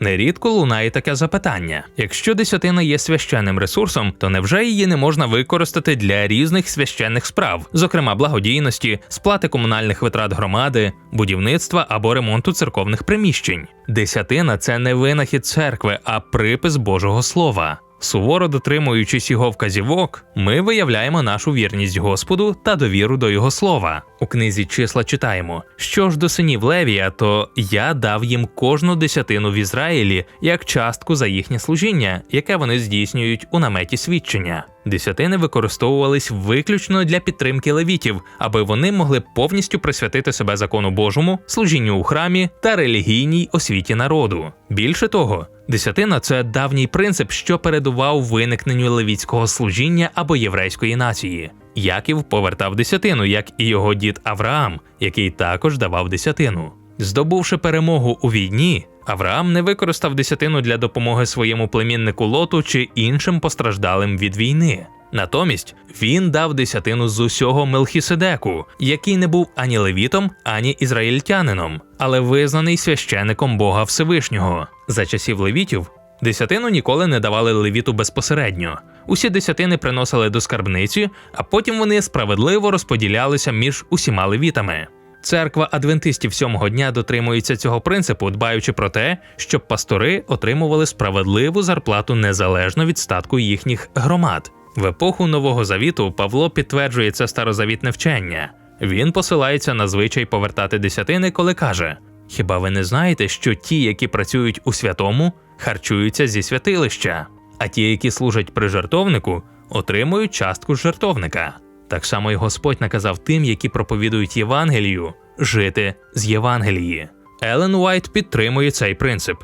Нерідко лунає таке запитання: якщо десятина є священним ресурсом, то невже її не можна використати для різних священних справ, зокрема благодійності, сплати комунальних витрат громади, будівництва або ремонту церковних приміщень? Десятина це не винахід церкви, а припис Божого Слова. Суворо дотримуючись його вказівок, ми виявляємо нашу вірність Господу та довіру до його слова. У книзі числа читаємо: що ж до синів Левія, то я дав їм кожну десятину в Ізраїлі як частку за їхнє служіння, яке вони здійснюють у наметі свідчення. Десятини використовувались виключно для підтримки левітів, аби вони могли повністю присвятити себе закону Божому, служінню у храмі та релігійній освіті народу. Більше того, десятина це давній принцип, що передував виникненню левітського служіння або єврейської нації. Яків повертав десятину, як і його дід Авраам, який також давав десятину. Здобувши перемогу у війні, Авраам не використав десятину для допомоги своєму племіннику Лоту чи іншим постраждалим від війни. Натомість він дав десятину з усього Мелхіседеку, який не був ані левітом, ані ізраїльтянином, але визнаний священником Бога Всевишнього. За часів левітів десятину ніколи не давали левіту безпосередньо. Усі десятини приносили до скарбниці, а потім вони справедливо розподілялися між усіма левітами. Церква адвентистів сьомого дня дотримується цього принципу, дбаючи про те, щоб пастори отримували справедливу зарплату незалежно від статку їхніх громад. В епоху Нового Завіту Павло підтверджує це старозавітне вчення. Він посилається на звичай повертати десятини, коли каже: Хіба ви не знаєте, що ті, які працюють у святому, харчуються зі святилища, а ті, які служать при жертовнику, отримують частку з жертовника. Так само й Господь наказав тим, які проповідують Євангелію, жити з Євангелії. Елен Уайт підтримує цей принцип.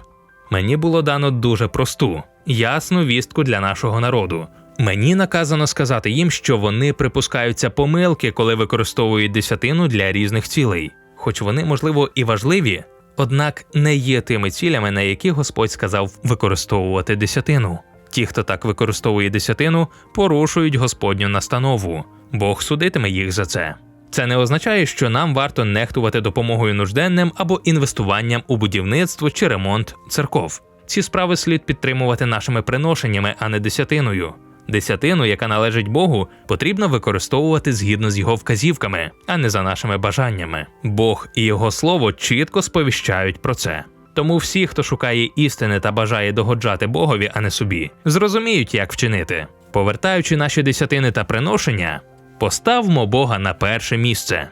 Мені було дано дуже просту, ясну вістку для нашого народу. Мені наказано сказати їм, що вони припускаються помилки, коли використовують десятину для різних цілей, хоч вони, можливо, і важливі, однак не є тими цілями, на які Господь сказав використовувати десятину. Ті, хто так використовує десятину, порушують Господню настанову. Бог судитиме їх за це. Це не означає, що нам варто нехтувати допомогою нужденним або інвестуванням у будівництво чи ремонт церков. Ці справи слід підтримувати нашими приношеннями, а не десятиною. Десятину, яка належить Богу, потрібно використовувати згідно з його вказівками, а не за нашими бажаннями. Бог і його слово чітко сповіщають про це. Тому всі, хто шукає істини та бажає догоджати Богові, а не собі, зрозуміють, як вчинити. Повертаючи наші десятини та приношення, поставмо Бога на перше місце.